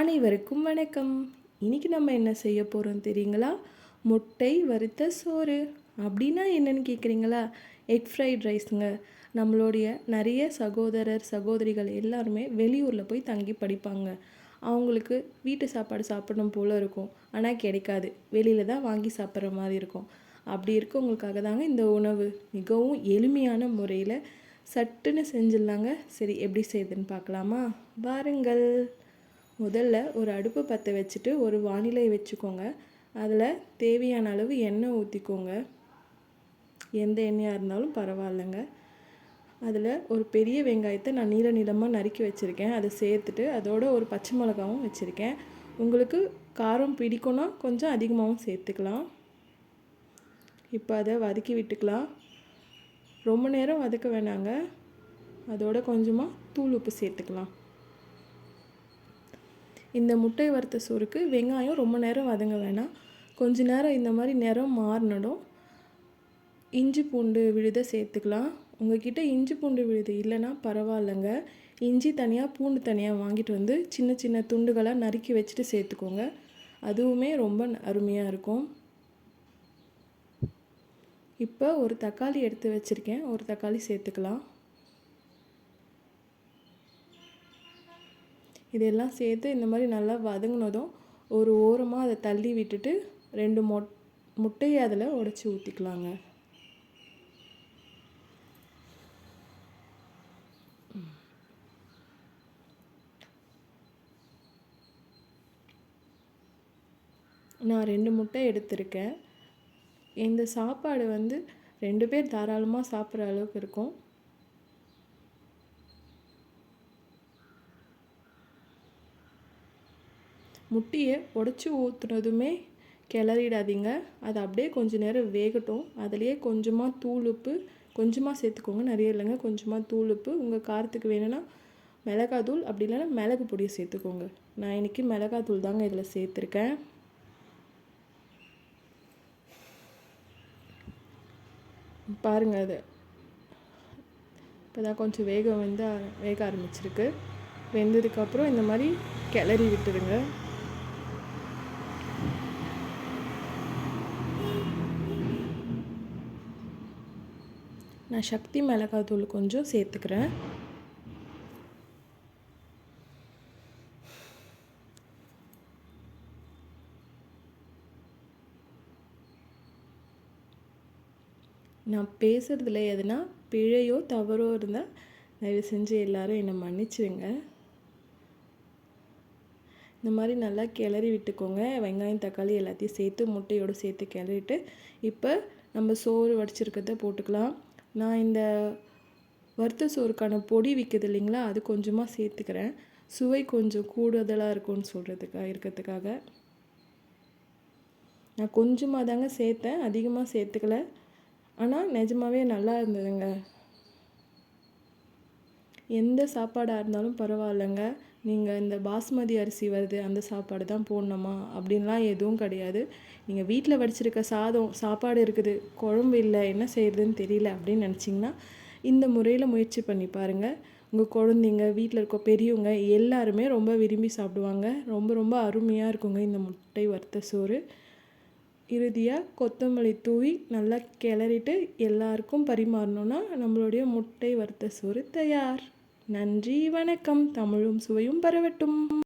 அனைவருக்கும் வணக்கம். இன்னைக்கு நம்ம என்ன செய்ய போகிறோம் தெரியுங்களா? முட்டை வறுத்த சோறு. அப்படின்னா என்னன்னு கேட்குறீங்களா எக் ஃப்ரைட் ரைஸுங்க நம்மளுடைய நிறைய சகோதரர் சகோதரிகள் எல்லாருமே வெளியூரில் போய் தங்கி படிப்பாங்க. அவங்களுக்கு வீட்டு சாப்பாடு சாப்பிடணும் போல் இருக்கும். ஆனால் கிடைக்காது. வெளியில் தான் வாங்கி சாப்பிட்ற மாதிரி இருக்கும். அப்படி இருக்கவங்களுக்காக தாங்க இந்த உணவு. மிகவும் எளிமையான முறையில் சட்டுன்னு செஞ்சிடலாங்க. சரி எப்படி செய்யுதுன்னு பார்க்கலாமா? வாருங்கள். முதல்ல ஒரு அடுப்பு பற்ற வச்சுட்டு ஒரு வானிலை வச்சுக்கோங்க. அதில் தேவையான அளவு எண்ணெய் ஊற்றிக்கோங்க எந்த எண்ணெயாக இருந்தாலும் பரவாயில்லைங்க. அதில் ஒரு பெரிய வெங்காயத்தை நான் நீல நீளமாக நறுக்கி வச்சுருக்கேன். அதை சேர்த்துட்டு அதோட ஒரு பச்சை மிளகாவும் வச்சுருக்கேன். உங்களுக்கு காரம் பிடிக்கும்னா கொஞ்சம் அதிகமாகவும் சேர்த்துக்கலாம். இப்போ அதை வதக்கி விட்டுக்கலாம். ரொம்ப நேரம் வதக்க வேணாங்க. அதோட கொஞ்சமாக தூள் உப்பு சேர்த்துக்கலாம். இந்த முட்டை வறுத்த சோறுக்கு வெங்காயம் ரொம்ப நேரம் வதங்க வேணாம். கொஞ்ச நேரம் இந்த மாதிரி நிறம் மாறினடும் இஞ்சி பூண்டு விழுதை சேர்த்துக்கலாம். உங்ககிட்ட இஞ்சி பூண்டு விழுது இல்லைன்னா பரவாயில்லைங்க. இஞ்சி தனியாக பூண்டு தனியாக வாங்கிட்டு வந்து சின்ன சின்ன துண்டுகளாக நறுக்கி வச்சுட்டு சேர்த்துக்கோங்க. அதுவுமே ரொம்ப அருமையாக இருக்கும். இப்போ ஒரு தக்காளி எடுத்து வச்சுருக்கேன். ஒரு தக்காளி சேர்த்துக்கலாம். இதெல்லாம் சேர்த்து இந்த மாதிரி நல்லா வதங்கினதும் ஒரு ஓரமாக அதை தள்ளி விட்டுட்டு ரெண்டு மொட் முட்டையை அதில் உடச்சி ஊற்றிக்கலாங்க நான் ரெண்டு முட்டை எடுத்திருக்கேன். இந்த சாப்பாடு வந்து ரெண்டு பேர் தாராளமாக சாப்பிட்ற அளவுக்கு இருக்கும். முட்டையை உடச்சி ஊற்றுனதுமே கிளறிடாதீங்க. அது அப்படியே கொஞ்சம் நேரம் வேகட்டும். அதுலேயே கொஞ்சமாக தூள் உப்பு கொஞ்சமாக சேர்த்துக்கோங்க. நிறைய இல்லைங்க கொஞ்சமாக தூள் உப்பு. உங்கள் காரத்துக்கு வேணும்னா மிளகாத்தூள் அப்படி இல்லைன்னா மிளகு பொடியை சேர்த்துக்கோங்க. நான் இன்றைக்கி மிளகாத்தூள் தாங்க இதில் சேர்த்துருக்கேன். பாருங்கள் அது. இப்போ தான் கொஞ்சம் வேகம் வந்து வேக ஆரம்பிச்சிருக்கு. வெந்ததுக்கப்புறம் இந்த மாதிரி கிளறி விட்டுருங்க நான் சக்தி மிளகாத்தூள் கொஞ்சம் சேர்த்துக்கிறேன். நான் பேசுகிறதுல எதுனா பிழையோ தவறோ இருந்தால் தயவு செஞ்சு எல்லோரும் என்னை மன்னிச்சிடுங்க இந்த மாதிரி நல்லா கிளறி விட்டுக்கோங்க. வெங்காயம் தக்காளி எல்லாத்தையும் சேர்த்து முட்டையோடு சேர்த்து கிளறிட்டு இப்போ நம்ம சோறு வடிச்சிருக்கிறத போட்டுக்கலாம். நான் இந்த வறுத்த சோறுக்கான பொடி விற்கிது இல்லைங்களா அது கொஞ்சமாக சேர்த்துக்கிறேன். சுவை கொஞ்சம் கூடுதலாக இருக்கும்னு சொல்கிறதுக்காக இருக்கிறதுக்காக. நான் கொஞ்சமாக தாங்க சேர்த்தேன் அதிகமாக சேர்த்துக்கல. ஆனால் நிஜமாவே நல்லா இருந்ததுங்க. எந்த சாப்பாடாக இருந்தாலும் பரவாயில்லைங்க. நீங்கள் இந்த பாஸ்மதி அரிசி வருது அந்த சாப்பாடு தான் போடணுமா? அப்படின்லாம் எதுவும் கிடையாது. நீங்கள் வீட்டில் வடிச்சிருக்க சாதம் சாப்பாடு இருக்குது குழம்பு இல்லை என்ன செய்கிறதுன்னு தெரியல அப்படின்னு நினச்சிங்கன்னா இந்த முறையில் முயற்சி பண்ணி பாருங்கள் உங்கள் குழந்தைங்க வீட்டில் இருக்க பெரியவங்க எல்லாருமே ரொம்ப விரும்பி சாப்பிடுவாங்க. ரொம்ப ரொம்ப அருமையாக இருக்குங்க இந்த முட்டை வறுத்த சோறு. இறுதியாக கொத்தமல்லி தூவி நல்லா கிளறிட்டு எல்லாருக்கும் பரிமாறணுன்னா நம்மளுடைய முட்டை வறுத்த சோறு தயார். நன்றி வணக்கம். தமிழும் சுவையும் பரவட்டும்.